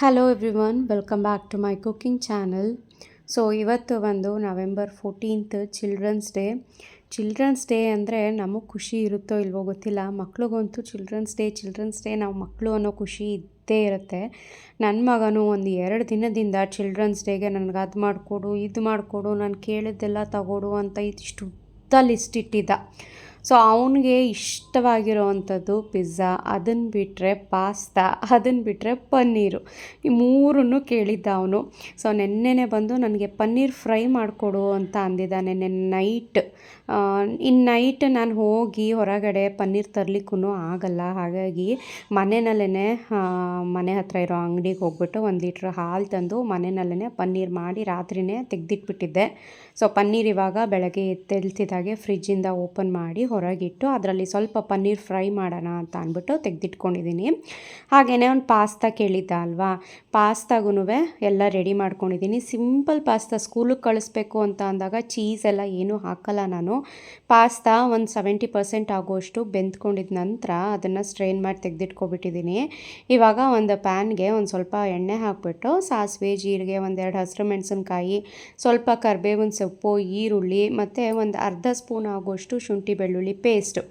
Hello everyone welcome back to my cooking channel so ಇವತ್ತು ಒಂದು November fourteenth children's day children's day ಅಂದರೆ ನಮಗೆ ಖುಷಿ ಇರುತ್ತೋ ಇಲ್ವೋ ಗೊತ್ತಿಲ್ಲ. ಮಕ್ಳಿಗಂತೂ ಚಿಲ್ಡ್ರನ್ಸ್ ಡೇ ಚಿಲ್ಡ್ರನ್ಸ್ ಡೇ ನಾವು ಮಕ್ಕಳು ಅನ್ನೋ ಖುಷಿ ಇದ್ದೇ ಇರುತ್ತೆ. ನನ್ನ ಮಗನು ಒಂದು ಎರಡು ದಿನದಿಂದ ಚಿಲ್ಡ್ರನ್ಸ್ ಡೇಗೆ ನನಗೆ ಅದು ಮಾಡಿಕೊಡು, ಇದು ಮಾಡಿಕೊಡು, ನಾನು ಕೇಳಿದ್ದೆಲ್ಲ ತಗೊಡು ಅಂತ ಇದಿಷ್ಟು ಉದ್ದ ಲಿಸ್ಟ್ ಇಟ್ಟಿದ್ದ. ಸೊ ಅವನಿಗೆ ಇಷ್ಟವಾಗಿರೋವಂಥದ್ದು ಪಿಜ್ಜಾ ಅದನ್ನು ಬಿಟ್ಟರೆ ಪಾಸ್ತಾ ಅದನ್ನು ಬಿಟ್ಟರೆ ಪನ್ನೀರು. ಈ ಮೂರನ್ನು ಕೇಳಿದ್ದ ಅವನು. ಸೊ ನೆನ್ನೆನೆ ಬಂದು ನನಗೆ ಪನ್ನೀರ್ ಫ್ರೈ ಮಾಡಿಕೊಡು ಅಂತ ಅಂದಿದ್ದ ನೆನ್ನೆ ನೈಟ್ ಇನ್ನು ನೈಟ್ ನಾನು ಹೋಗಿ ಹೊರಗಡೆ ಪನ್ನೀರ್ ತರಲಿಕ್ಕೂ ಆಗಲ್ಲ. ಹಾಗಾಗಿ ಮನೆಯಲ್ಲೇ ಮನೆ ಹತ್ರ ಇರೋ ಅಂಗಡಿಗೆ ಹೋಗ್ಬಿಟ್ಟು ಒಂದು ಲೀಟ್ರ್ ಹಾಲು ತಂದು ಮನೆಯಲ್ಲೇ ಪನ್ನೀರ್ ಮಾಡಿ ರಾತ್ರಿನೇ ತೆಗೆದಿಟ್ಬಿಟ್ಟಿದ್ದೆ. ಸೊ ಪನ್ನೀರ್ ಇವಾಗ ಬೆಳಗ್ಗೆ ಎದ್ದೆಲ್ತಿದ್ದಾಗೆ ಫ್ರಿಜ್ಜಿಂದ ಓಪನ್ ಮಾಡಿ ಹೊರಗಿಟ್ಟು ಅದರಲ್ಲಿ ಸ್ವಲ್ಪ ಪನ್ನೀರ್ ಫ್ರೈ ಮಾಡೋಣ ಅಂತ ಅಂದ್ಬಿಟ್ಟು ತೆಗೆದಿಟ್ಕೊಂಡಿದ್ದೀನಿ. ಹಾಗೆಯೇ ಒಂದು ಪಾಸ್ತಾ ಕೇಳಿದ್ದ ಅಲ್ವಾ? ಪಾಸ್ತಾಗೂ ಎಲ್ಲ ರೆಡಿ ಮಾಡ್ಕೊಂಡಿದ್ದೀನಿ. ಸಿಂಪಲ್ ಪಾಸ್ತಾ, ಸ್ಕೂಲಿಗೆ ಕಳಿಸ್ಬೇಕು ಅಂತ ಅಂದಾಗ ಚೀಸ್ ಎಲ್ಲ ಏನೂ ಹಾಕಲ್ಲ ನಾನು. ಪಾಸ್ತಾ ಒಂದು ಸೆವೆಂಟಿ ಪರ್ಸೆಂಟ್ ಆಗುವಷ್ಟು ಬೆಂದ್ಕೊಂಡಿದ್ದ ನಂತರ ಅದನ್ನು ಸ್ಟ್ರೈನ್ ಮಾಡಿ ತೆಗೆದಿಟ್ಕೊಬಿಟ್ಟಿದ್ದೀನಿ. ಇವಾಗ ಒಂದು ಪ್ಯಾನ್ಗೆ ಒಂದು ಸ್ವಲ್ಪ ಎಣ್ಣೆ ಹಾಕ್ಬಿಟ್ಟು ಸಾಸಿವೆ, ಜೀರಿಗೆ, ಒಂದೆರಡು ಹಸಿರು ಮೆಣಸಿನ್ಕಾಯಿ, ಸ್ವಲ್ಪ ಕರ್ಬೇವಿನ ಸೊಪ್ಪು ಈರುಳ್ಳಿ ಮತ್ತು ಒಂದು ಅರ್ಧ ಸ್ಪೂನ್ ಆಗುವಷ್ಟು ಶುಂಠಿ ಬೆಳ್ಳುಳ್ಳಿ ಪೇಸ್ಟು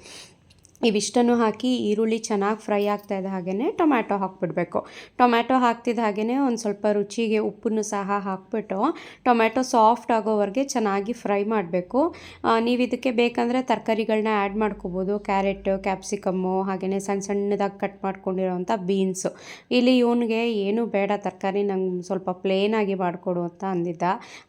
ಇವಿಷ್ಟನ್ನು ಹಾಕಿ ಈರುಳ್ಳಿ ಚೆನ್ನಾಗಿ ಫ್ರೈ ಆಗ್ತಾ ಇದ್ದ ಹಾಗೆಯೇ ಟೊಮ್ಯಾಟೊ ಹಾಕ್ಬಿಡ್ಬೇಕು. ಟೊಮ್ಯಾಟೊ ಹಾಕ್ತಿದ್ದ ಹಾಗೆಯೇ ಒಂದು ಸ್ವಲ್ಪ ರುಚಿಗೆ ಉಪ್ಪನ್ನು ಸಹ ಹಾಕ್ಬಿಟ್ಟು ಟೊಮ್ಯಾಟೊ ಸಾಫ್ಟ್ ಆಗೋವರೆಗೆ ಚೆನ್ನಾಗಿ ಫ್ರೈ ಮಾಡಬೇಕು. ನೀವು ಇದಕ್ಕೆ ಬೇಕಂದರೆ ತರಕಾರಿಗಳನ್ನ ಆ್ಯಡ್ ಮಾಡ್ಕೋಬೋದು. ಕ್ಯಾರೆಟ್, ಕ್ಯಾಪ್ಸಿಕಮ್ಮು ಹಾಗೆಯೇ ಸಣ್ಣ ಸಣ್ಣದಾಗಿ ಕಟ್ ಮಾಡ್ಕೊಂಡಿರೋವಂಥ ಬೀನ್ಸು. ಇಲ್ಲಿ ಇವನಿಗೆ ಏನು ಬೇಡ, ತರಕಾರಿ ನಂಗೆ ಸ್ವಲ್ಪ ಪ್ಲೇನಾಗಿ ಮಾಡಿಕೊಡು ಅಂತ ಅಂದಿದ್ದ.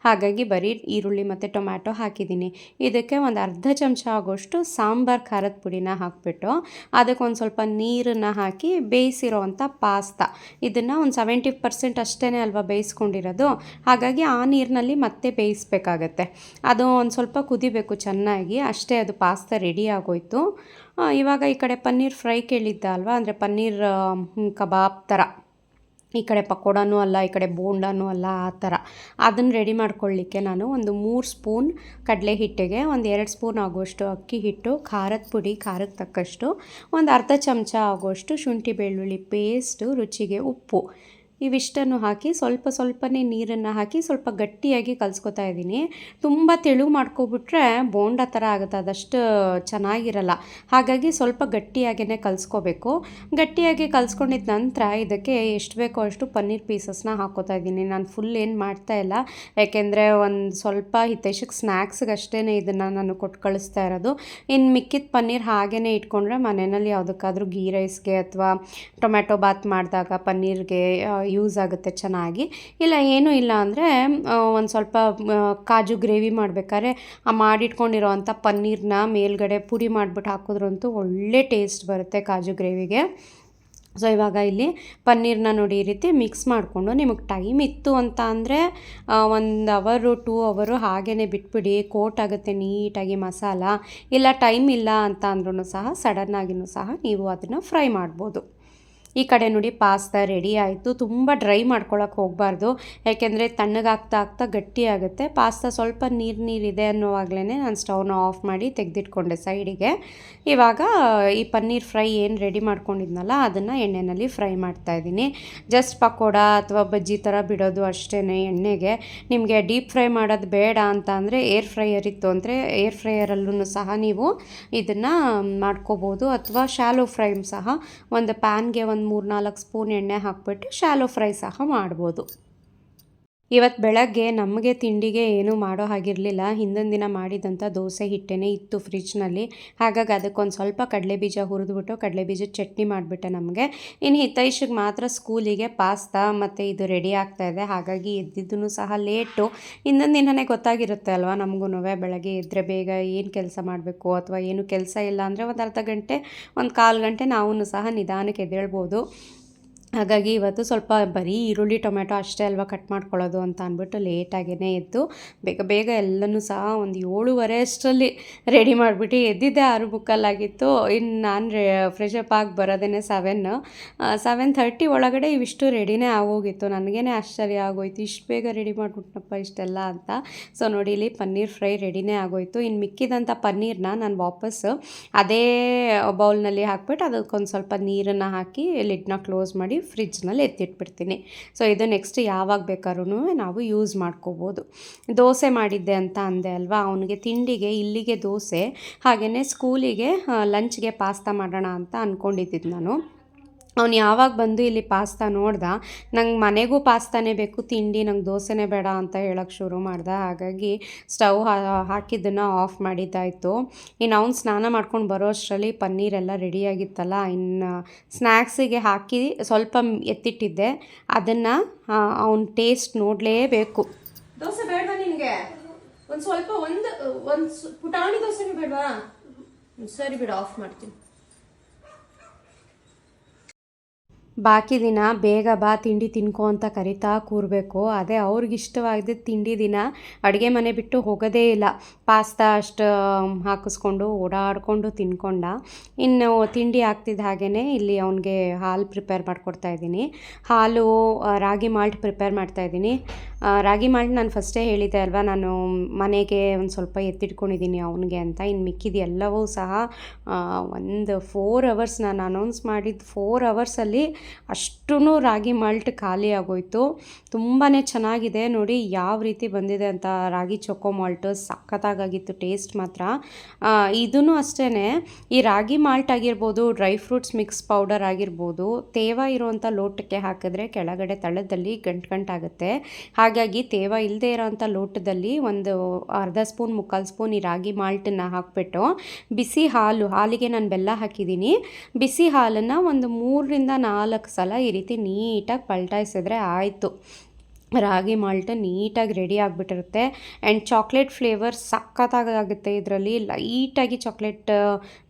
ಹಾಗಾಗಿ ಬರೀ ಈರುಳ್ಳಿ ಮತ್ತು ಟೊಮ್ಯಾಟೊ ಹಾಕಿದ್ದೀನಿ. ಇದಕ್ಕೆ ಒಂದು ಅರ್ಧ ಚಮಚ ಆಗೋಷ್ಟು ಸಾಂಬಾರು ಖಾರದ ಪುಡಿನ ಹಾಕ್ಬಿಟ್ಟು ಹಾಕಿಬಿಟ್ಟು ಅದಕ್ಕೊಂದು ಸ್ವಲ್ಪ ನೀರನ್ನು ಹಾಕಿ ಬೇಯಿಸಿರೋವಂಥ ಪಾಸ್ತಾ. ಇದನ್ನು ಒಂದು ಸೆವೆಂಟಿ ಪರ್ಸೆಂಟ್ ಅಷ್ಟೇ ಅಲ್ವಾ ಬೇಯಿಸ್ಕೊಂಡಿರೋದು. ಹಾಗಾಗಿ ಆ ನೀರಿನಲ್ಲಿ ಮತ್ತೆ ಬೇಯಿಸ್ಬೇಕಾಗತ್ತೆ. ಅದು ಒಂದು ಸ್ವಲ್ಪ ಕುದಿಬೇಕು ಚೆನ್ನಾಗಿ. ಅಷ್ಟೇ ಅದು ಪಾಸ್ತಾ ರೆಡಿ ಆಗೋಯ್ತು. ಇವಾಗ ಈ ಕಡೆ ಪನ್ನೀರ್ ಫ್ರೈ ಕೇಳಿದ್ದ ಅಲ್ವಾ? ಅಂದರೆ ಪನ್ನೀರ್ ಕಬಾಬ್ ಥರ. ಈ ಕಡೆ ಪಕೋಡನೂ ಅಲ್ಲ, ಈ ಕಡೆ ಬೋಂಡನೂ ಅಲ್ಲ, ಆ ಥರ. ಅದನ್ನು ರೆಡಿ ಮಾಡ್ಕೊಳ್ಳಿಕ್ಕೆ ನಾನು ಒಂದು ಮೂರು ಸ್ಪೂನ್ ಕಡಲೆ ಹಿಟ್ಟಿಗೆ, ಒಂದು ಎರಡು ಸ್ಪೂನ್ ಆಗುವಷ್ಟು ಅಕ್ಕಿ ಹಿಟ್ಟು, ಖಾರದ ಪುಡಿ ಖಾರಕ್ಕೆ ತಕ್ಕಷ್ಟು, ಒಂದು ಅರ್ಧ ಚಮಚ ಆಗುವಷ್ಟು ಶುಂಠಿ ಬೆಳ್ಳುಳ್ಳಿ ಪೇಸ್ಟು ರುಚಿಗೆ ಉಪ್ಪು. ಇವಿಷ್ಟನ್ನು ಹಾಕಿ ಸ್ವಲ್ಪ ಸ್ವಲ್ಪನೇ ನೀರನ್ನು ಹಾಕಿ ಸ್ವಲ್ಪ ಗಟ್ಟಿಯಾಗಿ ಕಲಿಸ್ಕೊತಾ ಇದ್ದೀನಿ. ತುಂಬ ತೆಳು ಮಾಡ್ಕೊಬಿಟ್ರೆ ಬೋಂಡ ಥರ ಆಗುತ್ತೆ, ಅದಷ್ಟು ಚೆನ್ನಾಗಿರಲ್ಲ. ಹಾಗಾಗಿ ಸ್ವಲ್ಪ ಗಟ್ಟಿಯಾಗಿಯೇ ಕಲಿಸ್ಕೋಬೇಕು. ಗಟ್ಟಿಯಾಗಿ ಕಲಿಸ್ಕೊಂಡಿದ್ದ ನಂತರ ಇದಕ್ಕೆ ಎಷ್ಟು ಬೇಕೋ ಅಷ್ಟು ಪನ್ನೀರ್ ಪೀಸಸ್ನ ಹಾಕೋತಾ ಇದ್ದೀನಿ. ನಾನು ಫುಲ್ ಏನು ಮಾಡ್ತಾ ಇಲ್ಲ. ಯಾಕೆಂದರೆ ಒಂದು ಸ್ವಲ್ಪ ಹಿತೈಷಕ್ಕೆ ಸ್ನ್ಯಾಕ್ಸ್ಗೆ ಅಷ್ಟೇ ಇದನ್ನು ನಾನು ಕೊಟ್ಟು ಕಳಿಸ್ತಾ ಇರೋದು. ಇನ್ನು ಮಿಕ್ಕಿದ ಪನ್ನೀರ್ ಹಾಗೇ ಇಟ್ಕೊಂಡ್ರೆ ಮನೆಯಲ್ಲಿ ಯಾವುದಕ್ಕಾದ್ರೂ ಗೀ ರೈಸ್ಗೆ ಅಥವಾ ಟೊಮ್ಯಾಟೊ ಬಾತ್ ಮಾಡಿದಾಗ ಪನ್ನೀರ್ಗೆ ಯೂಸ್ ಆಗುತ್ತೆ ಚೆನ್ನಾಗಿ. ಇಲ್ಲ, ಏನೂ ಇಲ್ಲ ಅಂದರೆ ಒಂದು ಸ್ವಲ್ಪ ಕಾಜು ಗ್ರೇವಿ ಮಾಡಬೇಕಾದ್ರೆ, ಆ, ಮಾಡಿಟ್ಕೊಂಡಿರೋ ಅಂಥ ಪನ್ನೀರನ್ನ ಮೇಲ್ಗಡೆ ಪುಡಿ ಮಾಡಿಬಿಟ್ಟು ಹಾಕಿದ್ರಂತೂ ಒಳ್ಳೆ ಟೇಸ್ಟ್ ಬರುತ್ತೆ ಕಾಜು ಗ್ರೇವಿಗೆ. ಸೊ ಇವಾಗ ಇಲ್ಲಿ ಪನ್ನೀರನ್ನ ನೋಡಿ ಈ ರೀತಿ ಮಿಕ್ಸ್ ಮಾಡಿಕೊಂಡು ನಿಮಗೆ ಟೈಮ್ ಇತ್ತು ಅಂತ ಅಂದರೆ ಒಂದು ಅವರು ಟೂ ಅವರು ಹಾಗೇ ಬಿಟ್ಬಿಡಿ, ಕೋಟ್ ಆಗುತ್ತೆ ನೀಟಾಗಿ ಮಸಾಲ. ಇಲ್ಲ ಟೈಮ್ ಇಲ್ಲ ಅಂತ ಅಂದ್ರೂ ಸಹ ಸಡನ್ನಾಗಿಯೂ ಸಹ ನೀವು ಅದನ್ನು ಫ್ರೈ ಮಾಡ್ಬೋದು. ಈ ಕಡೆ ನೋಡಿ ಪಾಸ್ತಾ ರೆಡಿ ಆಯಿತು. ತುಂಬ ಡ್ರೈ ಮಾಡ್ಕೊಳ್ಳೋಕೆ ಹೋಗಬಾರ್ದು. ಯಾಕೆಂದರೆ ತಣ್ಣಗಾಗ್ತಾ ಆಗ್ತಾ ಗಟ್ಟಿ ಆಗುತ್ತೆ. ಪಾಸ್ತಾ ಸ್ವಲ್ಪ ನೀರು ನೀರಿದೆ ಅನ್ನೋವಾಗಲೇ ನಾನು ಸ್ಟವ್ನ ಆಫ್ ಮಾಡಿ ತೆಗೆದಿಟ್ಕೊಂಡೆ ಸೈಡಿಗೆ ಇವಾಗ, ಈ ಪನ್ನೀರ್ ಫ್ರೈ ಏನು ರೆಡಿ ಮಾಡ್ಕೊಂಡಿದ್ನಲ್ಲ, ಅದನ್ನು ಎಣ್ಣೆಯಲ್ಲಿ ಫ್ರೈ ಮಾಡ್ತಾ ಇದ್ದೀನಿ. ಜಸ್ಟ್ ಪಕೋಡ ಅಥವಾ ಬಜ್ಜಿ ಥರ ಬಿಡೋದು ಅಷ್ಟೇ ಎಣ್ಣೆಗೆ. ನಿಮಗೆ ಡೀಪ್ ಫ್ರೈ ಮಾಡೋದು ಬೇಡ ಅಂತ ಅಂದರೆ ಏರ್ ಫ್ರೈಯರ್ ಇತ್ತು ಅಂದರೆ ಏರ್ ಫ್ರೈಯರಲ್ಲೂ ಸಹ ನೀವು ಇದನ್ನು ಮಾಡ್ಕೋಬೋದು. ಅಥವಾ ಶಾಲೋ ಫ್ರೈಮ್ ಸಹ ಒಂದು ಪ್ಯಾನ್ಗೆ ಒಂದು ಮೂರು ನಾಲ್ಕು ಸ್ಪೂನ್ ಎಣ್ಣೆ ಹಾಕಿಬಿಟ್ಟು ಶಾಲೋ ಫ್ರೈ ಸಹ ಮಾಡ್ಬೋದು. ಇವತ್ತು ಬೆಳಗ್ಗೆ ನಮಗೆ ತಿಂಡಿಗೆ ಏನೂ ಮಾಡೋ ಹಾಗಿರಲಿಲ್ಲ. ಹಿಂದಿನ ದಿನ ಮಾಡಿದಂಥ ದೋಸೆ ಹಿಟ್ಟೆನೇ ಇತ್ತು ಫ್ರಿಜ್ನಲ್ಲಿ. ಹಾಗಾಗಿ ಅದಕ್ಕೊಂದು ಸ್ವಲ್ಪ ಕಡಲೆ ಬೀಜ ಹುರಿದ್ಬಿಟ್ಟು ಕಡಲೆ ಬೀಜ ಚಟ್ನಿ ಮಾಡಿಬಿಟ್ಟೆ ನಮಗೆ. ಇನ್ನು ಹಿತೈಷಿಗೆ ಮಾತ್ರ ಸ್ಕೂಲಿಗೆ ಪಾಸ್ತಾ ಮತ್ತು ಇದು ರೆಡಿ ಆಗ್ತಾ ಇದೆ. ಹಾಗಾಗಿ ಎದ್ದಿದ್ದೂ ಸಹ ಲೇಟು. ಹಿಂದಿನ ದಿನವೇ ಗೊತ್ತಾಗಿರುತ್ತೆ ಅಲ್ವಾ ನಮಗೂ ಬೆಳಗ್ಗೆ ಎದ್ದರೆ ಬೇಗ ಏನು ಕೆಲಸ ಮಾಡಬೇಕು ಅಥವಾ ಏನು ಕೆಲಸ ಇಲ್ಲ ಅಂದರೆ ಒಂದು ಅರ್ಧ ಗಂಟೆ, ಒಂದು ಕಾಲು ಗಂಟೆ ನಾವು ಸಹ ನಿಧಾನಕ್ಕೆ ಎದ್ದೇಳ್ಬೋದು. ಹಾಗಾಗಿ ಇವತ್ತು ಸ್ವಲ್ಪ ಬರೀ ಈರುಳ್ಳಿ ಟೊಮೆಟೊ ಅಷ್ಟೇ ಅಲ್ವಾ ಕಟ್ ಮಾಡ್ಕೊಳ್ಳೋದು ಅಂತ ಅಂದ್ಬಿಟ್ಟು ಲೇಟಾಗೇ ಎದ್ದು ಬೇಗ ಬೇಗ ಎಲ್ಲನೂ ಸಹ ಒಂದು ಏಳುವರೆ ಅಷ್ಟರಲ್ಲಿ ರೆಡಿ ಮಾಡಿಬಿಟ್ಟು ಎದ್ದಿದ್ದೆ. ಆರು ಬುಕ್ಕಲ್ಲಾಗಿತ್ತು ಇನ್ನು ನಾನು ರೇ ಫ್ರೆಶ್ ಅಪ್ ಆಗಿ ಬರೋದೇ ಸೆವೆನ್ ಸೆವೆನ್ ಥರ್ಟಿ ಒಳಗಡೆ ಇವಿಷ್ಟು ರೆಡಿನೇ ಆಗೋಗಿತ್ತು. ನನಗೇನೆ ಆಶ್ಚರ್ಯ ಆಗೋಯ್ತು. ಇಷ್ಟು ಬೇಗ ರೆಡಿ ಮಾಡಿಬಿಟ್ನಪ್ಪ ಇಷ್ಟೆಲ್ಲ ಅಂತ. ಸೊ ನೋಡಿ ಇಲ್ಲಿ ಪನ್ನೀರ್ ಫ್ರೈ ರೆಡಿನೇ ಆಗೋಯ್ತು. ಇನ್ನು ಮಿಕ್ಕಿದಂಥ ಪನ್ನೀರನ್ನ ನಾನು ವಾಪಸ್ಸು ಅದೇ ಬೌಲ್ನಲ್ಲಿ ಹಾಕ್ಬಿಟ್ಟು ಅದಕ್ಕೊಂದು ಸ್ವಲ್ಪ ನೀರನ್ನು ಹಾಕಿ ಲಿಡ್ನ ಕ್ಲೋಸ್ ಮಾಡಿ ಫ್ರಿಜ್ನಲ್ಲಿ ಎತ್ತಿಟ್ಬಿಡ್ತೀನಿ. ಸೊ ಇದು ನೆಕ್ಸ್ಟ್ ಯಾವಾಗ ಬೇಕಾದ್ರೂ ನಾವು ಯೂಸ್ ಮಾಡ್ಕೋಬೋದು. ದೋಸೆ ಮಾಡಿದ್ದೆ ಅಂತ ಅಂದೆ ಅಲ್ವಾ? ಅವನಿಗೆ ತಿಂಡಿಗೆ, ಇಲ್ಲಿಗೆ ದೋಸೆ ಹಾಗೆಯೇ ಸ್ಕೂಲಿಗೆ ಲಂಚ್ಗೆ ಪಾಸ್ತಾ ಮಾಡೋಣ ಅಂತ ಅಂದ್ಕೊಂಡಿದ್ದಿದ್ದು ನಾನು. ಅವ್ನು ಯಾವಾಗ ಬಂದು ಇಲ್ಲಿ ಪಾಸ್ತಾ ನೋಡ್ದ, ನಂಗೆ ಮನೆಗೂ ಪಾಸ್ತಾನೇ ಬೇಕು, ತಿಂಡಿ ನಂಗೆ ದೋಸೆನೇ ಬೇಡ ಅಂತ ಹೇಳೋಕ್ಕೆ ಶುರು ಮಾಡ್ದೆ. ಹಾಗಾಗಿ ಸ್ಟವ್ ಹಾಕಿದ್ದನ್ನು ಆಫ್ ಮಾಡಿದ್ದಾಯಿತು. ಇನ್ನು ಅವ್ನು ಸ್ನಾನ ಮಾಡ್ಕೊಂಡು ಬರೋ ಅಷ್ಟರಲ್ಲಿ ಪನ್ನೀರೆಲ್ಲ ರೆಡಿಯಾಗಿತ್ತಲ್ಲ ಇನ್ನು ಸ್ನ್ಯಾಕ್ಸಿಗೆ ಹಾಕಿ ಸ್ವಲ್ಪ ಎತ್ತಿಟ್ಟಿದ್ದೆ. ಅದನ್ನು ಅವ್ನ ಟೇಸ್ಟ್ ನೋಡಲೇಬೇಕು. ದೋಸೆ ಬೇಡವಾ ನಿನಗೆ? ಒಂದು ಸ್ವಲ್ಪ, ಒಂದು ಒಂದು ಪುಟಾಣಿ ದೋಸೆನೂ ಬೇಡವಾ? ಸರಿ ಬಿಡು, ಆಫ್ ಮಾಡ್ತೀನಿ. ಬಾಕಿ ದಿನ ಬೇಗ ಬಾ, ತಿಂಡಿ ತಿನ್ಕೊ ಅಂತ ಕರಿತಾ ಕೂರಬೇಕು. ಅದೇ ಅವ್ರಿಗೆ ಇಷ್ಟವಾಗದೆ ತಿಂಡಿ ದಿನ ಅಡುಗೆ ಮನೆ ಬಿಟ್ಟು ಹೋಗೋದೇ ಇಲ್ಲ. ಪಾಸ್ತಾ ಅಷ್ಟು ಹಾಕಿಸ್ಕೊಂಡು ಓಡಾಡಿಕೊಂಡು ತಿನ್ಕೊಂಡ. ಇನ್ನು ತಿಂಡಿ ಆಗ್ತಿದ್ದ ಹಾಗೇ ಇಲ್ಲಿ ಅವನಿಗೆ ಹಾಲು ಪ್ರಿಪೇರ್ ಮಾಡಿಕೊಡ್ತಾ ಇದ್ದೀನಿ. ಹಾಲು ರಾಗಿ ಮಾಲ್ಟ್ ಪ್ರಿಪೇರ್ ಮಾಡ್ತಾ ಇದ್ದೀನಿ. ರಾಗಿ ಮಾಲ್ಟ್ ನಾನು ಫಸ್ಟೇ ಹೇಳಿದ್ದೆ ಅಲ್ವಾ, ನಾನು ಮನೆಗೆ ಒಂದು ಸ್ವಲ್ಪ ಎತ್ತಿಟ್ಕೊಂಡಿದ್ದೀನಿ ಅವನಿಗೆ ಅಂತ. ಇನ್ನು ಮಿಕ್ಕಿದ ಎಲ್ಲವೂ ಸಹ ಒಂದು ಫೋರ್ ಅವರ್ಸ್ ನಾನು ಅನೌನ್ಸ್ ಮಾಡಿದ್ದು ಫೋರ್ ಅವರ್ಸಲ್ಲಿ ಅಷ್ಟೂ ರಾಗಿ ಮಾಲ್ಟ್ ಖಾಲಿ ಆಗೋಯ್ತು. ತುಂಬಾ ಚೆನ್ನಾಗಿದೆ. ನೋಡಿ ಯಾವ ರೀತಿ ಬಂದಿದೆ ಅಂತ ರಾಗಿ ಚೊಕೋ ಮಾಲ್ಟ್. ಸಖತ್ತಾಗಿತ್ತು ಟೇಸ್ಟ್ ಮಾತ್ರ. ಇದೂ ಅಷ್ಟೇ ಈ ರಾಗಿ ಮಾಲ್ಟ್ ಆಗಿರ್ಬೋದು, ಡ್ರೈ ಫ್ರೂಟ್ಸ್ ಮಿಕ್ಸ್ ಪೌಡರ್ ಆಗಿರ್ಬೋದು, ತೇವ ಇರುವಂಥ ಲೋಟಕ್ಕೆ ಹಾಕಿದ್ರೆ ಕೆಳಗಡೆ ತಳದಲ್ಲಿ ಗಂಟು ಗಂಟಾಗುತ್ತೆ ಹಾಗಾಗಿ ತೇವ ಇಲ್ಲದೆ ಇರೋವಂಥ ಲೋಟದಲ್ಲಿ ಒಂದು ಅರ್ಧ ಸ್ಪೂನ್, ಮುಕ್ಕಾಲು ಸ್ಪೂನ್ ಈ ರಾಗಿ ಮಾಲ್ಟನ್ನು ಹಾಕ್ಬಿಟ್ಟು ಬಿಸಿ ಹಾಲು, ಹಾಲಿಗೆ ನಾನು ಬೆಲ್ಲ ಹಾಕಿದ್ದೀನಿ. ಬಿಸಿ ಹಾಲನ್ನು ಒಂದು ಮೂರರಿಂದ ನಾಲ್ಕು ಸಲ ಈ ರೀತಿ ನೀಟಾಗಿ ಪಲ್ಟಾಯಿಸಿದ್ರೆ ಆಯಿತು. ರಾಗಿ ಮಾಲ್ಟ್ ನೀಟಾಗಿ ರೆಡಿ ಆಗಿಬಿಟ್ಟಿರುತ್ತೆ. ಆ್ಯಂಡ್ ಚಾಕ್ಲೇಟ್ ಫ್ಲೇವರ್ ಸಖತ್ತಾಗುತ್ತೆ ಇದರಲ್ಲಿ. ಲೈಟಾಗಿ ಚಾಕ್ಲೇಟ್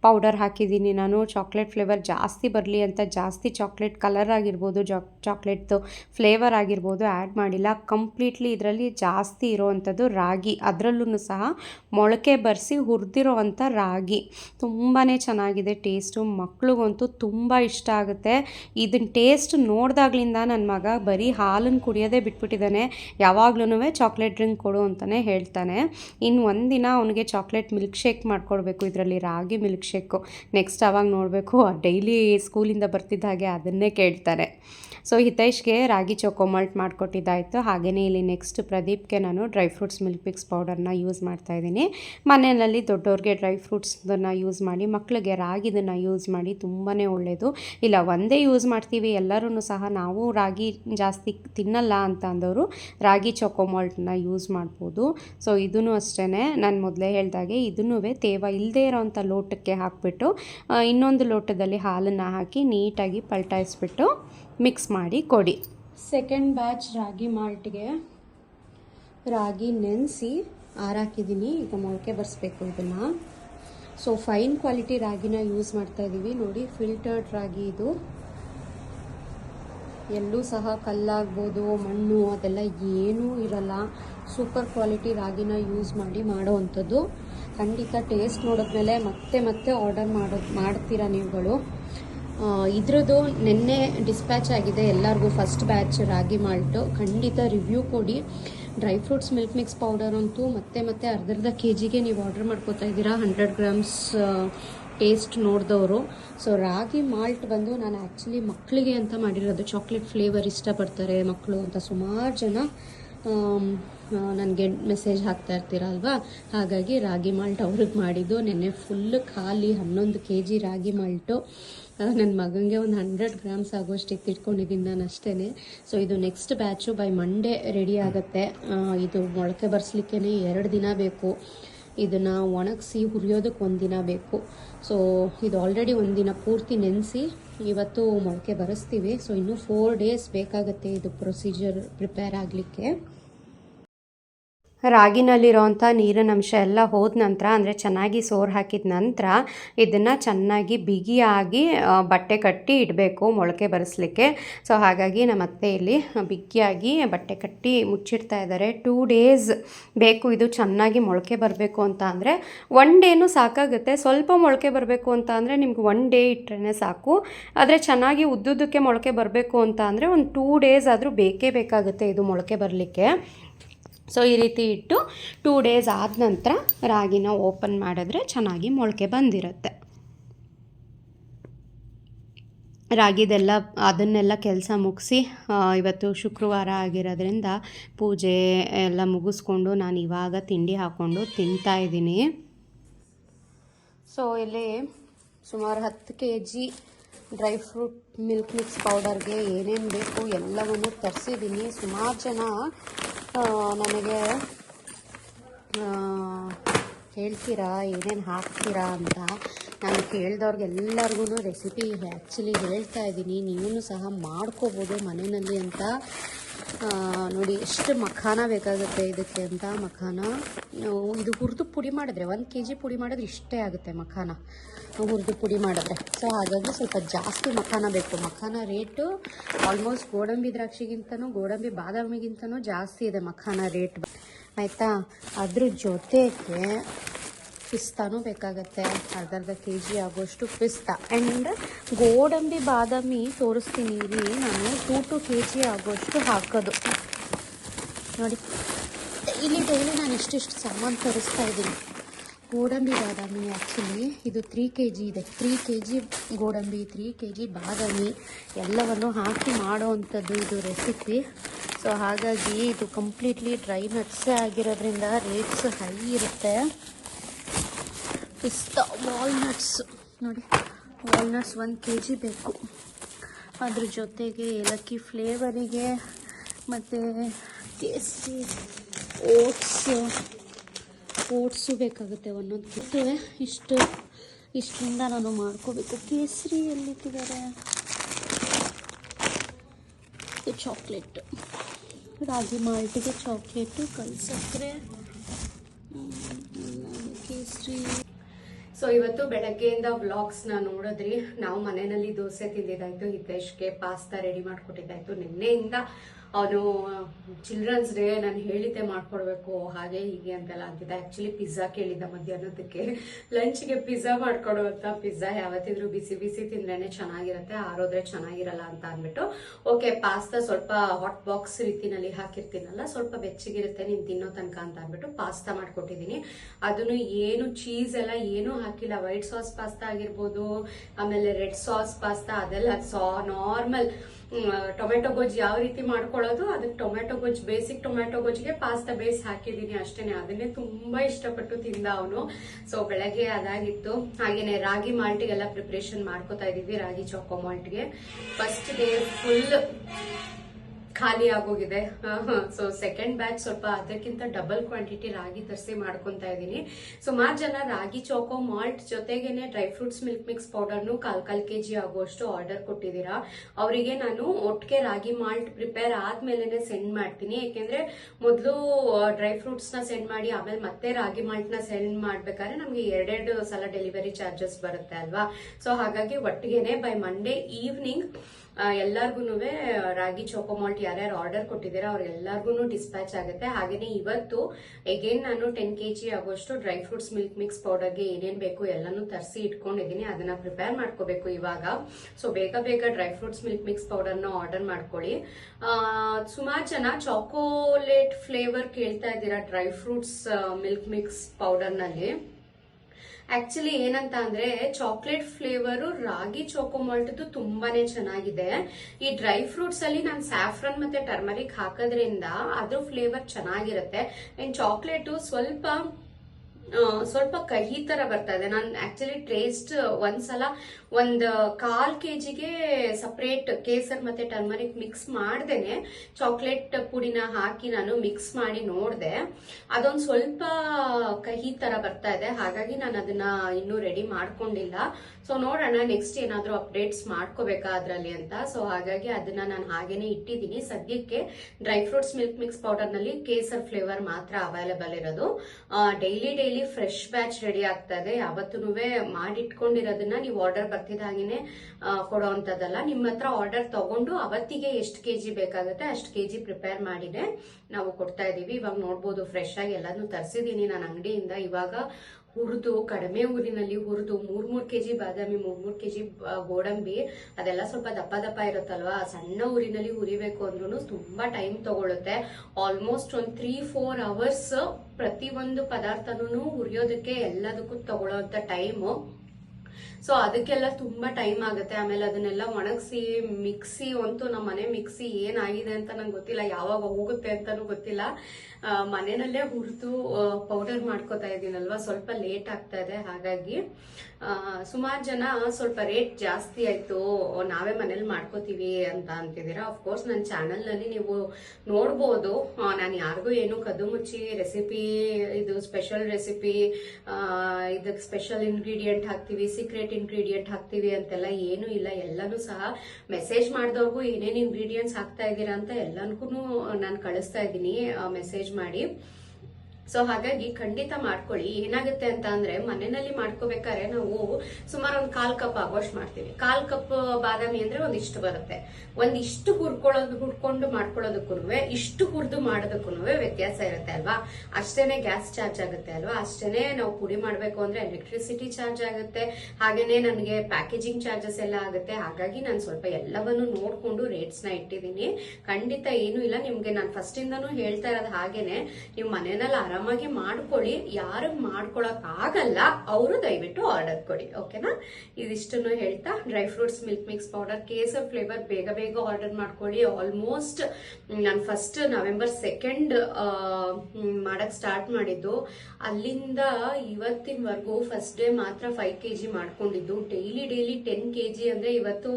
ಪೌಡರ್ ಹಾಕಿದ್ದೀನಿ ನಾನು. ಚಾಕ್ಲೇಟ್ ಫ್ಲೇವರ್ ಜಾಸ್ತಿ ಬರಲಿ ಅಂತ ಜಾಸ್ತಿ ಚಾಕ್ಲೇಟ್ ಕಲರ್ ಆಗಿರ್ಬೋದು ಚಾಕ್ಲೇಟ್ದು ಫ್ಲೇವರ್ ಆಗಿರ್ಬೋದು ಆ್ಯಡ್ ಮಾಡಿಲ್ಲ. ಕಂಪ್ಲೀಟ್ಲಿ ಇದರಲ್ಲಿ ಜಾಸ್ತಿ ಇರೋವಂಥದ್ದು ರಾಗಿ. ಅದರಲ್ಲೂ ಸಹ ಮೊಳಕೆ ಬರೆಸಿ ಹುರಿದಿರೋವಂಥ ರಾಗಿ. ತುಂಬಾ ಚೆನ್ನಾಗಿದೆ ಟೇಸ್ಟು ಮಕ್ಳಿಗಂತೂ ತುಂಬ ಇಷ್ಟ ಆಗುತ್ತೆ. ಇದನ್ನ ಟೇಸ್ಟ್ ನೋಡಿದಾಗ್ಲಿಂದ ನನ್ನ ಮಗ ಬರೀ ಹಾಲನ್ನು ಕುಡಿಯೋದೇ ಬಿಟ್ಬಿಟ್ಟಿದ್ದಾನೆ ಯಾವಾಗ್ಲೂ ಚಾಕ್ಲೇಟ್ ಡ್ರಿಂಕ್ ಕೊಡು ಅಂತಲೇ ಹೇಳ್ತಾನೆ. ಇನ್ನು ಒಂದಿನ ಅವನಿಗೆ ಚಾಕ್ಲೇಟ್ ಮಿಲ್ಕ್ ಶೇಕ್ ಮಾಡಿಕೊಡ್ಬೇಕು, ಇದರಲ್ಲಿ ರಾಗಿ ಮಿಲ್ಕ್ ಶೇಕು ನೆಕ್ಸ್ಟ್ ಅವಾಗ ನೋಡಬೇಕು ಡೈಲಿ ಸ್ಕೂಲಿಂದ ಬರ್ತಿದ್ದ ಹಾಗೆ ಅದನ್ನೇ ಕೇಳ್ತಾರೆ ಸೊ ಹಿತೈಷ್ಗೆ ರಾಗಿ ಚೊಕೋ ಮಾಲ್ಟ್ ಮಾಡಿಕೊಟ್ಟಿದ್ದಾಯಿತು. ಹಾಗೆಯೇ ಇಲ್ಲಿ ನೆಕ್ಸ್ಟ್ ಪ್ರದೀಪ್ಗೆ ನಾನು ಡ್ರೈ ಫ್ರೂಟ್ಸ್ ಮಿಲ್ಕ್ ಪಿಕ್ಸ್ ಪೌಡರ್ನ ಯೂಸ್ ಮಾಡ್ತಾಯಿದ್ದೀನಿ ಮನೆಯಲ್ಲಿ ದೊಡ್ಡವ್ರಿಗೆ ಡ್ರೈ ಫ್ರೂಟ್ಸ್ದನ್ನು ಯೂಸ್ ಮಾಡಿ ಮಕ್ಕಳಿಗೆ ರಾಗಿದನ್ನು ಯೂಸ್ ಮಾಡಿ ತುಂಬಾ ಒಳ್ಳೆಯದು ಇಲ್ಲ, ಒಂದೇ ಯೂಸ್ ಮಾಡ್ತೀವಿ ಎಲ್ಲರೂ ಸಹ ನಾವು ರಾಗಿ ಜಾಸ್ತಿ ತಿನ್ನಲ್ಲ ಅಂತ ಅಂದವರು ರಾಗಿ ಚೊಕೋ ಮಾಲ್ಟನ್ನ ಯೂಸ್ ಮಾಡ್ಬೋದು. ಸೊ ಇದೂ ಅಷ್ಟೇ ನಾನು ಮೊದಲೇ ಹೇಳ್ದಾಗೆ ಇದನ್ನೂ ತೇವ ಇಲ್ಲದೇ ಇರೋವಂಥ ಲೋಟಕ್ಕೆ ಹಾಕಿಬಿಟ್ಟು ಇನ್ನೊಂದು ಲೋಟದಲ್ಲಿ ಹಾಲನ್ನು ಹಾಕಿ ನೀಟಾಗಿ ಪಲ್ಟಾಯಿಸ್ಬಿಟ್ಟು ಮಿಕ್ಸ್ ಮಾಡಿ ಕೊಡಿ. ಸೆಕೆಂಡ್ ಬ್ಯಾಚ್ ರಾಗಿ ಮಾಲ್ಟ್ಗೆ ರಾಗಿ ನೆನೆಸಿ ಆರಾಕಿದ್ದೀನಿ ಈಗ ಮೊಳಕೆ ಬರೆಸ್ಬೇಕು ಇದನ್ನು. ಸೊ ಫೈನ್ ಕ್ವಾಲಿಟಿ ರಾಗಿನ ಯೂಸ್ ಮಾಡ್ತಾ ಇದ್ದೀವಿ ನೋಡಿ ಫಿಲ್ಟರ್ಡ್ ರಾಗಿ ಇದು. ಎಲ್ಲೂ ಸಹ ಕಲ್ಲಾಗ್ಬೋದು, ಮಣ್ಣು ಅದೆಲ್ಲ ಏನೂ ಇರಲ್ಲ. ಸೂಪರ್ ಕ್ವಾಲಿಟಿ ರಾಗಿನ ಯೂಸ್ ಮಾಡಿ ಮಾಡೋ ಅಂಥದ್ದು. ಖಂಡಿತ ಟೇಸ್ಟ್ ನೋಡಿದ್ಮೇಲೆ ಮತ್ತೆ ಮತ್ತೆ ಆರ್ಡರ್ ಮಾಡೋ, ಮಾಡ್ತೀರಾ ನೀವುಗಳು. ಇದ್ರದ್ದು ನಿನ್ನೆ ಡಿಸ್ಪ್ಯಾಚ್ ಆಗಿದೆ. ಎಲ್ಲರಿಗೂ ಫಸ್ಟ್ ಬ್ಯಾಚ್ ರಾಗಿ ಮಾಲ್ಟು. ಖಂಡಿತ ರಿವ್ಯೂ ಕೊಡಿ. Dry fruits milk mix powder ಅಂತೂ ಮತ್ತೆ ಮತ್ತೆ ಅರ್ಧರ್ಧ ಕೆ ಜಿಗೆ ನೀವು ಆರ್ಡರ್ ಮಾಡ್ಕೋತಾ ಇದ್ದೀರಾ. ಹಂಡ್ರೆಡ್ ಗ್ರಾಮ್ಸ್ ಟೇಸ್ಟ್ ನೋಡಿದವರು. ಸೊ ರಾಗಿ ಮಾಲ್ಟ್ ಬಂದು ನಾನು ಆ್ಯಕ್ಚುಲಿ ಮಕ್ಕಳಿಗೆ ಅಂತ ಮಾಡಿರೋದು. ಚಾಕ್ಲೇಟ್ ಫ್ಲೇವರ್ ಇಷ್ಟಪಡ್ತಾರೆ ಮಕ್ಕಳು ಅಂತ. ಸುಮಾರು ಜನ ನನಗೆ ಮೆಸೇಜ್ ಹಾಕ್ತಾ ಇರ್ತೀರಾ ಅಲ್ವಾ? ಹಾಗಾಗಿ ರಾಗಿ ಮಾಲ್ಟ್ ಅವ್ರಿಗೆ ಮಾಡಿದ್ದು. ನೆನ್ನೆ ಫುಲ್ ಖಾಲಿ ಹನ್ನೊಂದು ಕೆ ಜಿ ರಾಗಿ ಮಾಲ್ಟು. ನನ್ನ ಮಗನಿಗೆ ಒಂದು ಹಂಡ್ರೆಡ್ ಗ್ರಾಮ್ಸ್ ಆಗೋಷ್ಟು ತಿಟ್ಕೊಂಡಿದ್ದೀನಿ ನಾನು ಅಷ್ಟೇ ಸೊ ಇದು next batch by Monday ready ಆಗುತ್ತೆ. ಇದು ಮೊಳಕೆ ಬರ್ಸ್ಲಿಕ್ಕೆ ಎರಡು ದಿನ ಬೇಕು. ಇದನ್ನು ಒಣಗಿಸಿ ಹುರಿಯೋದಕ್ಕೆ ಒಂದು ದಿನ ಬೇಕು. ಸೊ ಇದು ಆಲ್ರೆಡಿ ಒಂದು ದಿನ ಪೂರ್ತಿ ನೆನೆಸಿ ಇವತ್ತು ಮೊಳಕೆ ಬರೆಸ್ತೀವಿ. ಸೊ ಇನ್ನೂ ಫೋರ್ ಡೇಸ್ ಬೇಕಾಗುತ್ತೆ ಇದು ಪ್ರೊಸೀಜರ್ ಪ್ರಿಪೇರ್ ಆಗಲಿಕ್ಕೆ. ರಾಗಿನಲ್ಲಿರೋವಂಥ ನೀರಿನ ಅಂಶ ಎಲ್ಲ ಹೋದ ನಂತರ, ಅಂದರೆ ಚೆನ್ನಾಗಿ ಸೋರ್ ಹಾಕಿದ ನಂತರ ಇದನ್ನು ಚೆನ್ನಾಗಿ ಬಿಗಿಯಾಗಿ ಬಟ್ಟೆ ಕಟ್ಟಿ ಇಡಬೇಕು ಮೊಳಕೆ ಬರೆಸ್ಲಿಕ್ಕೆ. ಸೊ ಹಾಗಾಗಿ ನಮ್ಮ ಅತ್ತೆ ಇಲ್ಲಿ ಬಿಗಿಯಾಗಿ ಬಟ್ಟೆ ಕಟ್ಟಿ ಮುಚ್ಚಿಡ್ತಾ ಇದ್ದಾರೆ. ಟೂ ಡೇಸ್ ಬೇಕು ಇದು ಚೆನ್ನಾಗಿ ಮೊಳಕೆ ಬರಬೇಕು ಅಂತ ಅಂದರೆ ಒನ್ ಡೇನೂ ಸಾಕಾಗುತ್ತೆ. ಸ್ವಲ್ಪ ಮೊಳಕೆ ಬರಬೇಕು ಅಂತ ಅಂದರೆ ನಿಮ್ಗೆ ಒನ್ ಡೇ ಇಟ್ಟರೆ ಸಾಕು. ಆದರೆ ಚೆನ್ನಾಗಿ ಉದ್ದುದ್ದಕ್ಕೆ ಮೊಳಕೆ ಬರಬೇಕು ಅಂತ ಅಂದರೆ ಒಂದು ಟೂ ಡೇಸ್ ಆದರೂ ಬೇಕೇ ಬೇಕಾಗುತ್ತೆ ಇದು ಮೊಳಕೆ ಬರಲಿಕ್ಕೆ. ಸೊ ಈ ರೀತಿ ಇಟ್ಟು ಟೂ ಡೇಸ್ ಆದ ನಂತರ ರಾಗಿನ ಓಪನ್ ಮಾಡಿದ್ರೆ ಚೆನ್ನಾಗಿ ಮೊಳಕೆ ಬಂದಿರುತ್ತೆ. ರಾಗಿದೆಲ್ಲ, ಅದನ್ನೆಲ್ಲ ಕೆಲಸ ಮುಗಿಸಿ ಇವತ್ತು ಶುಕ್ರವಾರ ಆಗಿರೋದ್ರಿಂದ ಪೂಜೆ ಎಲ್ಲ ಮುಗಿಸ್ಕೊಂಡು ನಾನು ಇವಾಗ ತಿಂಡಿ ಹಾಕ್ಕೊಂಡು ತಿಂತಾ ಇದ್ದೀನಿ. ಸೊ ಇಲ್ಲಿ ಸುಮಾರು ಹತ್ತು K G dry fruit milk mix ಪೌಡರ್ಗೆ ಏನೇನು ಬೇಕು ಎಲ್ಲವನ್ನು ತರಿಸಿದ್ದೀನಿ. ಸುಮಾರು ಜನ ನನಗೆ ಹೇಳ್ತೀರಾ, ಏನೇನು ಹಾಕ್ತೀರಾ ಅಂತ ನಾನು ಕೇಳಿದವ್ರಿಗೆಲ್ಲರಿಗೂ ರೆಸಿಪಿ ಆ್ಯಕ್ಚುಲಿ ಹೇಳ್ತಾ ಇದ್ದೀನಿ ನೀವೂ ಸಹ ಮಾಡ್ಕೋಬೋದು ಮನೆಯಲ್ಲಿ ಅಂತ. ನೋಡಿ, ಎಷ್ಟು ಮಖಾನ ಬೇಕಾಗುತ್ತೆ ಇದಕ್ಕೆ ಅಂತ, ಮಖಾನ. ಇದು ಹುರಿದು ಪುಡಿ ಮಾಡಿದ್ರೆ, ಒಂದು ಕೆ ಜಿ ಪುಡಿ ಮಾಡಿದ್ರೆ ಇಷ್ಟೇ ಆಗುತ್ತೆ ಮಖಾನ. ಹುರಿದು ಪುಡಿ ಮಾಡಿದ್ರೆ. ಸೊ ಹಾಗಾಗಿ ಸ್ವಲ್ಪ ಜಾಸ್ತಿ ಮಖಾನ ಬೇಕು. ಮಖಾನ ರೇಟು ಆಲ್ಮೋಸ್ಟ್ ಗೋಡಂಬಿ ದ್ರಾಕ್ಷಿಗಿಂತನೂ, ಗೋಡಂಬಿ ಬಾದಾಮಿಗಿಂತನೂ ಜಾಸ್ತಿ ಇದೆ ಮಖಾನ ರೇಟ್. ಆಯಿತಾ? ಅದ್ರ ಜೊತೆಗೆ ಪಿಸ್ತಾನೂ ಬೇಕಾಗತ್ತೆ. ಅರ್ಧ ಕೆ ಜಿ ಆಗೋಷ್ಟು ಪಿಸ್ತಾ. ಆ್ಯಂಡ್ ಗೋಡಂಬಿ ಬಾದಾಮಿ ತೋರಿಸ್ತೀನಿ ಇಲ್ಲಿ. ನಾನು ಟೂ ಟು ಕೆ ಜಿ ಆಗೋಷ್ಟು ಹಾಕೋದು. ನೋಡಿ. ಇಲ್ಲಿ ಡೈಲಿ ನಾನು ಇಷ್ಟಿಷ್ಟು ಸಾಮಾನು ತರಿಸ್ತಾ ಇದ್ದೀನಿ. ಗೋಡಂಬಿ ಬಾದಾಮಿ ಆ್ಯಕ್ಚುಲಿ ಇದು ತ್ರೀ ಕೆ ಜಿ ಇದೆ. ತ್ರೀ ಕೆ ಜಿ ಗೋಡಂಬಿ ತ್ರೀ ಕೆ ಜಿ ಬಾದಾಮಿ ಎಲ್ಲವನ್ನು ಹಾಕಿ ಮಾಡೋ ಅಂಥದ್ದು ಇದು ರೆಸಿಪಿ ಸೊ ಹಾಗಾಗಿ ಇದು ಕಂಪ್ಲೀಟ್ಲಿ ಡ್ರೈ ನಟ್ಸೇ ಆಗಿರೋದ್ರಿಂದ ರೇಟ್ಸ್ ಹೈ ಇರುತ್ತೆ. ಪಿಸ್ತಾ ವಾಲ್ನಟ್ಸ್ ನೋಡಿ ವಾಲ್ನಟ್ಸ್ ಒಂದು ಕೆ ಜಿ ಬೇಕು. ಅದ್ರ ಜೊತೆಗೆ ಏಲಕ್ಕಿ ಫ್ಲೇವರಿಗೆ ಮತ್ತು ಕೇಸರಿ, ಓಟ್ಸು. ಓಟ್ಸು ಬೇಕಾಗುತ್ತೆ ಒಂದೊಂದು ಕೆ ಇಷ್ಟು, ಇಷ್ಟರಿಂದ ನಾನು ಮಾಡ್ಕೋಬೇಕು. ಕೇಸರಿ ಎಲ್ಲಿಟ್ಟಿದ್ದಾರೆ? ಚಾಕ್ಲೇಟು ರಾಗಿ ಮಾಲ್ಟಿಗೆ ಚಾಕ್ಲೇಟು ಕಲ್ ಸಕ್ಕರೆ ಕೇಸರಿ. ಸೊ ಇವತ್ತು ಬೆಳಗ್ಗೆಯಿಂದ ವ್ಲಾಗ್ಸ್ನ ನೋಡಿದ್ರಿ. ನಾವು ಮನೆಯಲ್ಲಿ ದೋಸೆ ತಿಂದಿದ್ದಾಯ್ತು. ಹಿತೇಶ್ಗೆ ಪಾಸ್ತಾ ರೆಡಿ ಮಾಡಿಕೊಟ್ಟಿದ್ದಾಯ್ತು. ನಿನ್ನೆಯಿಂದ ಅವನು ಚಿಲ್ಡ್ರನ್ಸ್ ಡೇ ನಾನು ಹೇಳಿದ್ದೆ ಮಾಡ್ಕೊಡ್ಬೇಕು, ಹಾಗೆ ಹೀಗೆ ಅಂತೆಲ್ಲ ಅಂತಿದ್ದ. ಆ್ಯಕ್ಚುಲಿ ಪಿಜ್ಜಾ ಕೇಳಿದ್ದ ಮಧ್ಯಾಹ್ನದಕ್ಕೆ. ಲಂಚ್ಗೆ ಪಿಜ್ಜಾ ಮಾಡ್ಕೊಡು ಅಂತ ಪಿಜ್ಜಾ ಯಾವತ್ತಿದ್ರು ಬಿಸಿ ಬಿಸಿ ತಿಂದ್ರೇ ಚೆನ್ನಾಗಿರುತ್ತೆ, ಆರೋದ್ರೆ ಚೆನ್ನಾಗಿರಲ್ಲ ಅಂತ ಅಂದ್ಬಿಟ್ಟು ಓಕೆ ಪಾಸ್ತಾ ಸ್ವಲ್ಪ ಹಾಟ್ ಬಾಕ್ಸ್ ರೀತಿನಲ್ಲಿ ಹಾಕಿರ್ತೀನಲ್ಲ, ಸ್ವಲ್ಪ ಬೆಚ್ಚಗಿರುತ್ತೆ, ನೀನು ತಿನ್ನೋ ತನಕ ಅಂತ ಅಂದ್ಬಿಟ್ಟು ಪಾಸ್ತಾ ಮಾಡ್ಕೊಟ್ಟಿದ್ದೀನಿ. ಅದನ್ನು ಏನು ಚೀಸ್ ಎಲ್ಲ ಏನೂ ಹಾಕಿಲ್ಲ ವೈಟ್ ಸಾಸ್ ಪಾಸ್ತಾ ಆಗಿರ್ಬೋದು, ಆಮೇಲೆ ರೆಡ್ ಸಾಸ್ ಪಾಸ್ತಾ ಅದೆಲ್ಲ ಸಾ ನಾರ್ಮಲ್ ಟೊಮೆಟೊ ಗೊಜ್ಜು ಯಾವ ರೀತಿ ಮಾಡ್ಕೊಳ್ಳೋದು, ಅದಕ್ಕೆ ಟೊಮೆಟೊ ಗೊಜ್ಜು ಬೇಸಿಕ್ ಟೊಮೆಟೊ ಗೊಜ್ಜಿಗೆ ಪಾಸ್ತಾ ಬೇಸ್ ಹಾಕಿದ್ದೀನಿ ಅಷ್ಟೇನೆ. ಅದನ್ನೇ ತುಂಬಾ ಇಷ್ಟಪಟ್ಟು ತಿಂದ ಅವನು. ಸೊ ಬೆಳಗ್ಗೆ ಅದಾಗಿತ್ತು. ಹಾಗೇನೆ ರಾಗಿ ಮಾಲ್ಟಿಗೆಲ್ಲ ಪ್ರಿಪ್ರೇಷನ್ ಮಾಡ್ಕೋತಾ ಇದೀವಿ ರಾಗಿ ಚೊಕೋ ಮಾಲ್ಟ್ಗೆ ಫಸ್ಟ್ ಡೇ ಫುಲ್ ಖಾಲಿ ಆಗೋಗಿದೆ. ಸೊ ಸೆಕೆಂಡ್ ಬ್ಯಾಚ್ ಸ್ವಲ್ಪ ಅದಕ್ಕಿಂತ ಡಬಲ್ ಕ್ವಾಂಟಿಟಿ ರಾಗಿ ತರಿಸಿ ಮಾಡ್ಕೊತಾ ಇದ್ದೀನಿ. ಸುಮಾರು ಜನ ರಾಗಿ ಚೋಕೋ ಮಾಲ್ಟ್ ಜೊತೆಗೇನೆ ಡ್ರೈ ಫ್ರೂಟ್ಸ್ ಮಿಲ್ಕ್ ಮಿಕ್ಸ್ ಪೌಡರ್ನು ಕಾಲ್ ಕಾಲ್ ಕೆ ಜಿ ಆಗುವಷ್ಟು ಆರ್ಡರ್ ಕೊಟ್ಟಿದ್ದೀರಾ. ಅವರಿಗೆ ನಾನು ಒಟ್ಟಿಗೆ ರಾಗಿ ಮಾಲ್ಟ್ ಪ್ರಿಪೇರ್ ಆದ್ಮೇಲೆ ಸೆಂಡ್ ಮಾಡ್ತೀನಿ. ಯಾಕೆಂದ್ರೆ ಮೊದಲು ಡ್ರೈ ಫ್ರೂಟ್ಸ್ನ ಸೆಂಡ್ ಮಾಡಿ, ಆಮೇಲೆ ಮತ್ತೆ ರಾಗಿ ಮಾಲ್ಟ್ನ ಸೆಂಡ್ ಮಾಡ್ಬೇಕಾದ್ರೆ ನಮಗೆ ಎರಡೆರಡು ಸಲ ಡೆಲಿವರಿ ಚಾರ್ಜಸ್ ಬರುತ್ತೆ ಅಲ್ವಾ? ಸೊ ಹಾಗಾಗಿ ಒಟ್ಟಿಗೆನೆ ಬೈ ಮಂಡೇ ಈವ್ನಿಂಗ್ ಎಲ್ಲಾರ್ಗು ರಾಗಿ ಚೋಕೋ ಮಾಲ್ಟ್ ಯಾರ್ಯಾರು ಆರ್ಡರ್ ಕೊಟ್ಟಿದ್ದೀರಾ ಅವ್ರ ಎಲ್ಲರಿಗೂ ಡಿಸ್ಪ್ಯಾಚ್ ಆಗುತ್ತೆ. ಹಾಗೇನೆ ಇವತ್ತು ಎಗೇನ್ ನಾನು ಟೆನ್ ಕೆ ಜಿ ಆಗೋಷ್ಟು ಡ್ರೈ ಫ್ರೂಟ್ಸ್ ಮಿಲ್ಕ್ ಮಿಕ್ಸ್ ಪೌಡರ್ಗೆ ಏನೇನ್ ಬೇಕು ಎಲ್ಲಾನು ತರಿಸಿ ಇಟ್ಕೊಂಡಿದ್ದೀನಿ. ಅದನ್ನ ಪ್ರಿಪೇರ್ ಮಾಡ್ಕೋಬೇಕು ಇವಾಗ. ಸೊ ಬೇಗ ಬೇಗ ಡ್ರೈ ಫ್ರೂಟ್ಸ್ ಮಿಲ್ಕ್ ಮಿಕ್ಸ್ ಪೌಡರ್ನ ಆರ್ಡರ್ ಮಾಡ್ಕೊಳ್ಳಿ. ಸುಮಾರು ಜನ ಚಾಕೋಲೇಟ್ ಫ್ಲೇವರ್ ಕೇಳ್ತಾ ಇದ್ದೀರಾ ಡ್ರೈ ಫ್ರೂಟ್ಸ್ ಮಿಲ್ಕ್ ಮಿಕ್ಸ್ ಪೌಡರ್ನಲ್ಲಿ ಆಕ್ಚುಲಿ ಏನಂತ ಅಂದ್ರೆ ಚಾಕ್ಲೇಟ್ ಫ್ಲೇವರ್ ರಾಗಿ ಚೋಕೋ ಮಾಲ್ಟ್ದು ತುಂಬಾನೇ ಚೆನ್ನಾಗಿದೆ. ಈ ಡ್ರೈ ಫ್ರೂಟ್ಸ್ ಅಲ್ಲಿ ನಾನು ಸ್ಯಾಫ್ರನ್ ಮತ್ತೆ ಟರ್ಮರಿಕ್ ಹಾಕೋದ್ರಿಂದ ಅದ್ರ ಫ್ಲೇವರ್ ಚೆನ್ನಾಗಿರುತ್ತೆ. ಅಂಡ್ ಚಾಕ್ಲೇಟು ಸ್ವಲ್ಪ ಸ್ವಲ್ಪ ಕಹಿ ತರ ಬರ್ತಾ ಇದೆ. ನಾನು ಆಕ್ಚುಲಿ ಟೇಸ್ಟ್ ಒಂದ್ಸಲ ಒಂದ್ ಕಾಲ್ ಕೆಜಿಗೆ ಸಪ್ರೇಟ್ ಕೇಸರ್ ಮತ್ತೆ ಟರ್ಮರಿಕ್ ಮಿಕ್ಸ್ ಮಾಡ್ದೇನೆ. ಚಾಕ್ಲೇಟ್ ಪುಡಿನ ಹಾಕಿ ನಾನು ಮಿಕ್ಸ್ ಮಾಡಿ ನೋಡ್ದೆ. ಅದೊಂದು ಸ್ವಲ್ಪ ಕಹಿ ತರ ಬರ್ತಾ ಇದೆ. ಹಾಗಾಗಿ ನಾನು ಅದನ್ನ ಇನ್ನೂ ರೆಡಿ ಮಾಡ್ಕೊಂಡಿಲ್ಲ. ಸೊ ನೋಡೋಣ ನೆಕ್ಸ್ಟ್ ಏನಾದರೂ ಅಪ್ಡೇಟ್ಸ್ ಮಾಡ್ಕೋಬೇಕಾ ಅದ್ರಲ್ಲಿ ಅಂತ. ಸೊ ಹಾಗಾಗಿ ಅದನ್ನ ನಾನು ಹಾಗೇನೆ ಇಟ್ಟಿದ್ದೀನಿ. ಸದ್ಯಕ್ಕೆ ಡ್ರೈ ಫ್ರೂಟ್ಸ್ ಮಿಲ್ಕ್ ಮಿಕ್ಸ್ ಪೌಡರ್ನಲ್ಲಿ ಕೇಸರ್ ಫ್ಲೇವರ್ ಮಾತ್ರ ಅವೈಲೇಬಲ್ ಇರೋದು. Daily daily fresh batch ready ಆಗ್ತಾ ಇದೆ. ಯಾವತ್ತೂ ಮಾಡಿಟ್ಕೊಂಡಿರೋದನ್ನ ನೀವು ಆರ್ಡರ್ ಬರ್ತಿದ್ದ ಹಾಗೇನೆ ಕೊಡೋ ನಿಮ್ಮ ಹತ್ರ ಆರ್ಡರ್ ತಗೊಂಡು ಅವತ್ತಿಗೆ ಎಷ್ಟು ಕೆ ಜಿ ಬೇಕಾಗುತ್ತೆ ಅಷ್ಟು ಕೆ ಜಿ ಪ್ರಿಪೇರ್ ಮಾಡಿನೇ ನಾವು ಕೊಡ್ತಾ ಇದೀವಿ. ಇವಾಗ ನೋಡ್ಬೋದು ಫ್ರೆಶ್ ಆಗಿ ಎಲ್ಲಾನು ತರ್ಸಿದೀನಿ ನಾನು ಅಂಗಡಿಯಿಂದ. ಇವಾಗ ಹುರಿದು, ಕಡಿಮೆ ಊರಿನಲ್ಲಿ ಹುರಿದು ಮೂರ್ ಮೂರ್ ಕೆಜಿ ಬಾದಾಮಿ ಮೂರ್ ಮೂರ್ ಕೆಜಿ ಗೋಡಂಬಿ, ಅದೆಲ್ಲ ಸ್ವಲ್ಪ ದಪ್ಪ ದಪ್ಪ ಇರುತ್ತಲ್ವಾ? ಸಣ್ಣ ಊರಿನಲ್ಲಿ ಹುರಿಬೇಕು ಅಂದ್ರೂ ತುಂಬಾ ಟೈಮ್ ತಗೊಳುತ್ತೆ. ಆಲ್ಮೋಸ್ಟ್ ಒಂದ್ ತ್ರೀ ಫೋರ್ ಅವರ್ಸ್ ಪ್ರತಿ ಒಂದು ಪದಾರ್ಥನೂ ಹುರಿಯೋದಕ್ಕೆ ಎಲ್ಲದಕ್ಕೂ ತಗೊಳ್ಳೋ ಟೈಮು ಸೊ ಅದಕ್ಕೆಲ್ಲ ತುಂಬಾ ಟೈಮ್ ಆಗುತ್ತೆ. ಆಮೇಲೆ ಅದನ್ನೆಲ್ಲ ಒಣಗಿಸಿ ಮಿಕ್ಸಿ ಅಂತೂ ನಮ್ಮ ಮನೆ ಮಿಕ್ಸಿ ಏನಾಗಿದೆ ಅಂತ ನಂಗೆ ಗೊತ್ತಿಲ್ಲ. ಯಾವಾಗ ಹೋಗುತ್ತೆ ಅಂತಾನು ಗೊತ್ತಿಲ್ಲ. ಮನೆಯಲ್ಲೇ ಹುರಿದು ಪೌಡರ್ ಮಾಡ್ಕೋತಾ ಇದ್ದೀನಲ್ವಾ? ಸ್ವಲ್ಪ ಲೇಟ್ ಆಗ್ತಾ ಇದೆ, ಹಾಗಾಗಿ ಸುಮಾರು ಜನ ಸ್ವಲ್ಪ ರೇಟ್ ಜಾಸ್ತಿ ಆಯ್ತು. ನಾವೇ ಮನೇಲಿ ಮಾಡ್ಕೋತೀವಿ ಅಂತ ಅಂತಿದ್ದೀರಾ? ಅಫ್ಕೋರ್ಸ್ ನನ್ನ ಚಾನಲ್ನಲ್ಲಿ ನೀವು ನೋಡ್ಬೋದು. ನಾನು ಯಾರಿಗೂ ಏನು ಕದು ಮುಚ್ಚಿ ರೆಸಿಪಿ ಇದು ಸ್ಪೆಷಲ್ ರೆಸಿಪಿ ಇದಕ್ಕೆ ಸ್ಪೆಷಲ್ ಇಂಗ್ರೀಡಿಯೆಂಟ್ ಹಾಕ್ತಿವಿ ಸೀಕ್ರೆಟ್ ಇಂಗ್ರೀಡಿಯೆಂಟ್ ಹಾಕ್ತಿವಿ ಅಂತೆಲ್ಲ ಏನೂ ಇಲ್ಲ. ಎಲ್ಲನೂ ಸಹ ಮೆಸೇಜ್ ಮಾಡಿದವ್ರಿಗೂ ಏನೇನು ಇಂಗ್ರೀಡಿಯೆಂಟ್ಸ್ ಹಾಕ್ತಾ ಇದ್ದೀರಾ ಅಂತ ಎಲ್ಲನಕ್ಕೂ ನಾನು ಕಳಿಸ್ತಾ ಇದ್ದೀನಿ ಮೆಸೇಜ್ ಮಾಡಿ. ಸೊ ಹಾಗಾಗಿ ಖಂಡಿತ ಮಾಡ್ಕೊಳ್ಳಿ. ಏನಾಗುತ್ತೆ ಅಂತ ಅಂದ್ರೆ, ಮನೆಯಲ್ಲಿ ಮಾಡ್ಕೋಬೇಕಾದ್ರೆ ನಾವು ಸುಮಾರು ಒಂದು ಕಾಲ್ ಕಪ್ ಆಗೋಷ್ಟು ಮಾಡ್ತೀವಿ. ಕಾಲ್ ಕಪ್ ಬಾದಾಮಿ ಅಂದ್ರೆ ಒಂದಿಷ್ಟು ಬರುತ್ತೆ. ಒಂದಿಷ್ಟು ಹುರ್ಕೊಳ್ಳೋದು, ಹುರ್ಕೊಂಡು ಮಾಡ್ಕೊಳ್ಳೋದಕ್ಕೂ ಇಷ್ಟು ಹುರಿದು ಮಾಡೋದಕ್ಕೂ ವ್ಯತ್ಯಾಸ ಇರುತ್ತೆ ಅಲ್ವಾ? ಅಷ್ಟೇನೆ ಗ್ಯಾಸ್ ಚಾರ್ಜ್ ಆಗುತ್ತೆ ಅಲ್ವಾ? ಅಷ್ಟೇನೆ ನಾವು ಪುಡಿ ಮಾಡ್ಬೇಕು ಅಂದ್ರೆ ಎಲೆಕ್ಟ್ರಿಸಿಟಿ ಚಾರ್ಜ್ ಆಗುತ್ತೆ. ಹಾಗೇನೆ ನನಗೆ ಪ್ಯಾಕೇಜಿಂಗ್ ಚಾರ್ಜಸ್ ಎಲ್ಲ ಆಗುತ್ತೆ. ಹಾಗಾಗಿ ನಾನು ಸ್ವಲ್ಪ ಎಲ್ಲವನ್ನು ನೋಡ್ಕೊಂಡು ರೇಟ್ಸ್ನ ಇಟ್ಟಿದ್ದೀನಿ. ಖಂಡಿತ ಏನೂ ಇಲ್ಲ. ನಿಮ್ಗೆ ನಾನು ಫಸ್ಟ್ ಇಂದಾನು ಹೇಳ್ತಾ ಇರೋದು ಹಾಗೇನೆ. ನೀವು ಮನೆಯಲ್ಲಿ ಆರಾಮಾಗಿ ಮಾಡ್ಕೊಳ್ಳಿ, ಯಾರು ಮಾಡ್ಕೊಳಕ್ ಆಗಲ್ಲ ಅವರು ದಯವಿಟ್ಟು ಆರ್ಡರ್ ಕೊಡಿ, ಓಕೆನಾ? ಇದಿಷ್ಟನ್ನು ಹೇಳ್ತಾ dry fruits milk mix powder kesar flavour ಬೇಗ ಬೇಗ ಆರ್ಡರ್ ಮಾಡ್ಕೊಳ್ಳಿ. ಆಲ್ಮೋಸ್ಟ್ ನಾನು ಫಸ್ಟ್ ನವೆಂಬರ್ ಸೆಕೆಂಡ್ ಮಾಡಕ್ ಸ್ಟಾರ್ಟ್ ಮಾಡಿದ್ದು. ಅಲ್ಲಿಂದ ಇವತ್ತಿನವರೆಗೂ ಫಸ್ಟ್ ಡೇ ಮಾತ್ರ ಫೈವ್ ಕೆ ಜಿ ಮಾಡ್ಕೊಂಡಿದ್ದು. Daily daily ten K G ಅಂದ್ರೆ ಇವತ್ತು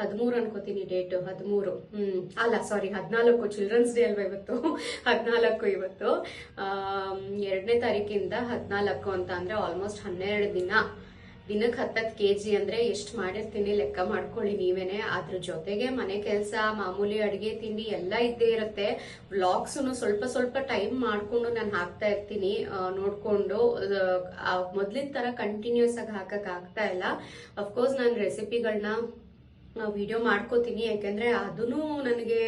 ಹದಿಮೂರು ಅನ್ಕೋತೀನಿ ಡೇಟ್, ಹದಿಮೂರು. ಹ್ಮ್, ಅಲ್ಲ ಸಾರಿ ಹದಿನಾಲ್ಕು ಚಿಲ್ಡ್ರನ್ಸ್ ಡೇ ಅಲ್ವಾ ಇವತ್ತು? ಹದಿನಾಲ್ಕು ಇವತ್ತು. ಎರಡನೇ ತಾರೀಕಿಂದ ಹದಿನಾಲ್ಕು ಅಂತ ಅಂದ್ರೆ ಆಲ್ಮೋಸ್ಟ್ ಹನ್ನೆರಡು ದಿನ. ದಿನಕ್ಕೆ ಹತ್ತತ್ತು ಕೆ ಜಿ ಅಂದ್ರೆ ಎಷ್ಟು ಮಾಡಿರ್ತೀನಿ ಲೆಕ್ಕ ಮಾಡ್ಕೊಳ್ಳಿ ನೀವೇನೆ. ಅದ್ರ ಜೊತೆಗೆ ಮನೆ ಕೆಲಸ, ಮಾಮೂಲಿ ಅಡುಗೆ, ತಿಂಡಿ ಎಲ್ಲ ಇದ್ದೇ ಇರುತ್ತೆ. ವ್ಲಾಗ್ಸು ಸ್ವಲ್ಪ ಸ್ವಲ್ಪ ಟೈಮ್ ಮಾಡಿಕೊಂಡು ನಾನು ಹಾಕ್ತಾ ಇರ್ತೀನಿ. ನೋಡಿಕೊಂಡು ಮೊದಲಿನ ಥರ ಕಂಟಿನ್ಯೂಸ್ ಆಗಿ ಹಾಕೋಕ್ಕಾಗ್ತಾ ಇಲ್ಲ. ಅಫ್ಕೋರ್ಸ್ ನಾನು ರೆಸಿಪಿಗಳನ್ನ ವಿಡಿಯೋ ಮಾಡ್ಕೋತೀನಿ, ಯಾಕಂದ್ರೆ ಅದೂ ನನಗೆ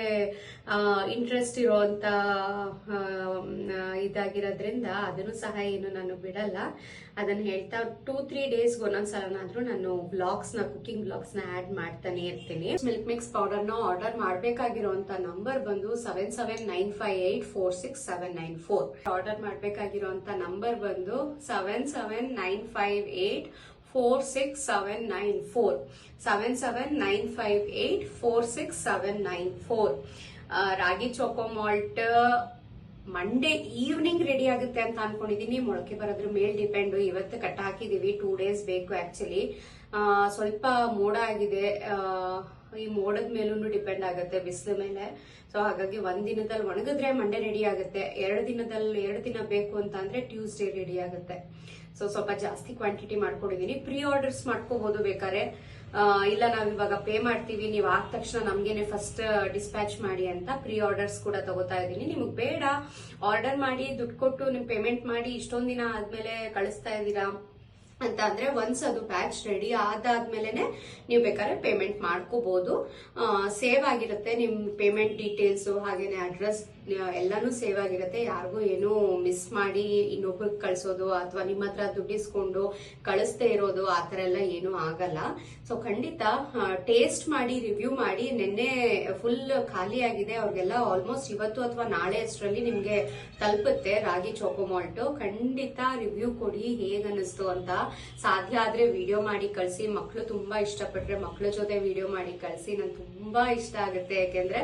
ಇಂಟ್ರೆಸ್ಟ್ ಇರೋಂಥ ಇದಾಗಿರೋದ್ರಿಂದ ಅದನ್ನು ಸಹ ಏನು ನಾನು ಬಿಡಲ್ಲ. ಅದನ್ನ ಹೇಳ್ತಾ ಟೂ ತ್ರೀ ಡೇಸ್ಗೆ ಒಂದೊಂದ್ಸಲನಾದರೂ ನಾನು ಬ್ಲಾಗ್ಸ್ನ ಕುಕಿಂಗ್ ಬ್ಲಾಗ್ಸ್ನ ಆಡ್ ಮಾಡ್ತಾನೆ ಇರ್ತೀನಿ. ಮಿಲ್ಕ್ ಮಿಕ್ಸ್ ಪೌಡರ್ನ ಆರ್ಡರ್ ಮಾಡ್ಬೇಕಾಗಿರುವಂತ ನಂಬರ್ ಬಂದು seven seven nine five eight four six seven nine four order ಮಾಡಬೇಕಾಗಿರುವಂಥ number ಬಂದು seven seven nine five eight four six seven nine four seven seven nine five eight four six seven nine four ragi choco malt Monday evening ready ಆಗುತ್ತೆ ಅಂತ ಅನ್ಕೊಂಡಿದೀನಿ. ಮೊಳಕೆ ಬರೋದ್ರ ಮೇಲ್ depend ಇವತ್ತು cut ಹಾಕಿದೀವಿ. Two days ಬೇಕು ಆಕ್ಚುಲಿ ಸ್ವಲ್ಪ ಮೋಡ ಆಗಿದೆ. ಈ ಮೋಡದ ಮೇಲೂ ಡಿಪೆಂಡ್ ಆಗುತ್ತೆ ಬಿಸಿಲ ಮೇಲೆ. ಸೊ ಹಾಗಾಗಿ ಒಂದ್ ದಿನದಲ್ಲಿ ಒಣಗಿದ್ರೆ ಮಂಡೇ ರೆಡಿ ಆಗುತ್ತೆ. ಎರಡು ದಿನದಲ್ಲಿ ಎರಡು ದಿನ ಬೇಕು ಅಂತ ಅಂದ್ರೆ ಟ್ಯೂಸ್ಡೇ ರೆಡಿ ಆಗುತ್ತೆ. ಸೊ ಸ್ವಲ್ಪ ಜಾಸ್ತಿ ಕ್ವಾಂಟಿಟಿ ಮಾಡ್ಕೊಂಡಿದೀನಿ. ಪ್ರೀ ಆರ್ಡರ್ಸ್ ಮಾಡ್ಕೋಬಹುದು ಬೇಕಾದ್ರೆ ಇಲ್ಲ, ನಾವ್ ಇವಾಗ ಪೇ ಮಾಡ್ತೀವಿ. ನೀವು ಆದ ತಕ್ಷಣ ನಮ್ಗೇನೆ ಫಸ್ಟ್ ಡಿಸ್ಪ್ಯಾಚ್ ಮಾಡಿ ಅಂತ ಪ್ರೀ ಆರ್ಡರ್ಸ್ ಕೂಡ ತಗೋತಾ ಇದ್ದೀನಿ ನಿಮಗೆ ಬೇಡ. ಆರ್ಡರ್ ಮಾಡಿ, ದುಡ್ಡು ಕೊಟ್ಟು ನೀವು ಪೇಮೆಂಟ್ ಮಾಡಿ, ಇಷ್ಟೊಂದ್ ದಿನ ಆದ್ಮೇಲೆ ಕಳಿಸ್ತಾ ಇದ್ದೀರಾ ಅಂತ ಅಂದ್ರೆ ಒನ್ಸ್ ಅದು ಬ್ಯಾಚ್ ರೆಡಿ ಆದಾದ್ಮೇಲೆ ನೀವು ಬೇಕಾದ್ರೆ ಪೇಮೆಂಟ್ ಮಾಡ್ಕೋಬಹುದು ಸೇವ್ ಆಗಿರುತ್ತೆ ನಿಮ್ ಪೇಮೆಂಟ್ ಡೀಟೇಲ್ಸ್ ಹಾಗೇನೆ ಅಡ್ರೆಸ್ ಎಲ್ಲಾನು ಸೇವ್ ಆಗಿರುತ್ತೆ. ಯಾರಿಗೂ ಏನು ಮಿಸ್ ಮಾಡಿ ಇನ್ನೊಬ್ರಿಗೆ ಕಳಿಸೋದು ಅಥವಾ ನಿಮ್ಮ ಹತ್ರ ದುಡ್ಡಿಸ್ಕೊಂಡು ಕಳಿಸ್ದೇ ಇರೋದು ಆ ಥರ ಎಲ್ಲ ಏನು ಆಗಲ್ಲ. ಸೊ ಖಂಡಿತ ಟೇಸ್ಟ್ ಮಾಡಿ ರಿವ್ಯೂ ಮಾಡಿ ನಿನ್ನೆ ಫುಲ್ ಖಾಲಿ ಆಗಿದೆ. ಅವ್ರಿಗೆಲ್ಲ ಆಲ್ಮೋಸ್ಟ್ ಇವತ್ತು ಅಥವಾ ನಾಳೆ ಅಷ್ಟರಲ್ಲಿ ನಿಮಗೆ ತಲುಪುತ್ತೆ ರಾಗಿ ಚೋಕೋಮಾಲ್ಟ್ ಖಂಡಿತ ರಿವ್ಯೂ ಕೊಡಿ ಹೇಗನ್ನಿಸ್ತು ಅಂತ. ಸಾಧ್ಯ ಆದ್ರೆ ವಿಡಿಯೋ ಮಾಡಿ ಕಳ್ಸಿ. ಮಕ್ಕಳು ತುಂಬಾ ಇಷ್ಟಪಟ್ರೆ ಮಕ್ಳ ಜೊತೆ ವಿಡಿಯೋ ಮಾಡಿ ಕಳ್ಸಿ. ನನ್ ತುಂಬಾ ಇಷ್ಟ ಆಗುತ್ತೆ. ಯಾಕೆಂದ್ರೆ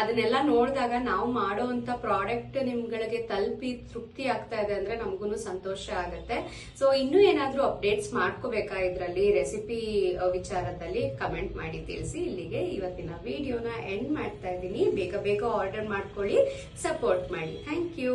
ಅದನ್ನೆಲ್ಲ ನೋಡಿದಾಗ ನಾವು ಮಾಡೋಂತ ಪ್ರಾಡಕ್ಟ್ ನಿಮ್ಗಳಿಗೆ ತಲುಪಿ ತೃಪ್ತಿ ಆಗ್ತಾ ಇದೆ ಅಂದ್ರೆ ನಮಗೂ ಸಂತೋಷ ಆಗುತ್ತೆ. ಸೊ ಇನ್ನೂ ಏನಾದ್ರೂ ಅಪ್ಡೇಟ್ಸ್ ಮಾಡ್ಕೋಬೇಕಾ ಇದ್ರಲ್ಲಿ ರೆಸಿಪಿ ವಿಚಾರದಲ್ಲಿ ಕಮೆಂಟ್ ಮಾಡಿ ತಿಳಿಸಿ. ಇಲ್ಲಿಗೆ ಇವತ್ತಿನ ವಿಡಿಯೋನ ಎಂಡ್ ಮಾಡ್ತಾ ಇದ್ದೀನಿ. ಬೇಗ ಬೇಗ ಆರ್ಡರ್ ಮಾಡ್ಕೊಳ್ಳಿ ಸಪೋರ್ಟ್ ಮಾಡಿ. Thank you